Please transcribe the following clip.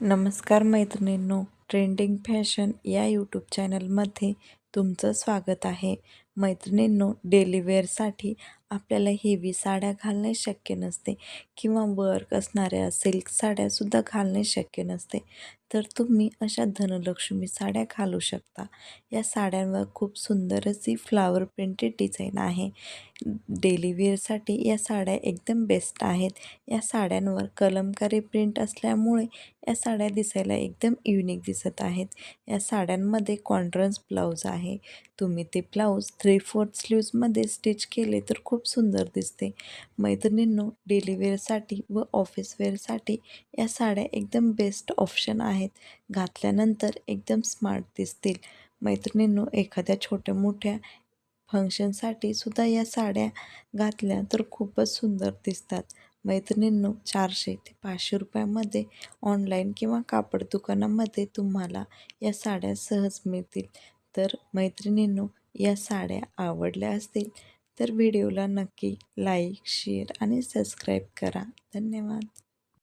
नमस्कार मैत्रिणींनो trending fashion या यूट्यूब चॅनलमध्ये तुमचं स्वागत आहे. मैत्रिणींनो डेलीवेअरसाठी आपल्याला हेवी साड्या घालणे शक्य नसते किंवा वर्क असणाऱ्या सिल्क साड्यासुद्धा घालणे शक्य नसते. तर तुम्ही अशा धनलक्ष्मी साड्या घालू शकता. या साड्यांवर खूप सुंदर अशी फ्लावर प्रिंटेड डिझाईन आहे. डेलीवेअरसाठी या साड्या एकदम बेस्ट आहेत. या साड्यांवर कलमकारी प्रिंट असल्यामुळे या साड्या दिसायला एकदम युनिक दिसत आहेत. या साड्यांमध्ये कॉन्ट्रन्स ब्लाऊज आहे. तुम्ही ते ब्लाऊज थ्री फोर्थ स्लीव्समध्ये स्टिच केले तर खूप सुंदर दिसते. मैत्रिणींनो डेलीवेअरसाठी व ऑफिस वेअरसाठी या साड्या एकदम बेस्ट ऑप्शन आहेत. घातल्यानंतर एकदम स्मार्ट दिसतील. मैत्रिणींनो एखाद्या छोट्या मोठ्या फंक्शनसाठी सुद्धा या साड्या घातल्या तर खूपच सुंदर दिसतात. मैत्रिणींनो चारशे ते पाचशे रुपयामध्ये ऑनलाईन किंवा कापड दुकानामध्ये तुम्हाला या साड्या सहज मिळतील. तर मैत्रिणींनो या साड्या आवडल्या असतील तर व्हिडिओला नक्की लाईक शेअर आणि सबस्क्राईब करा. धन्यवाद.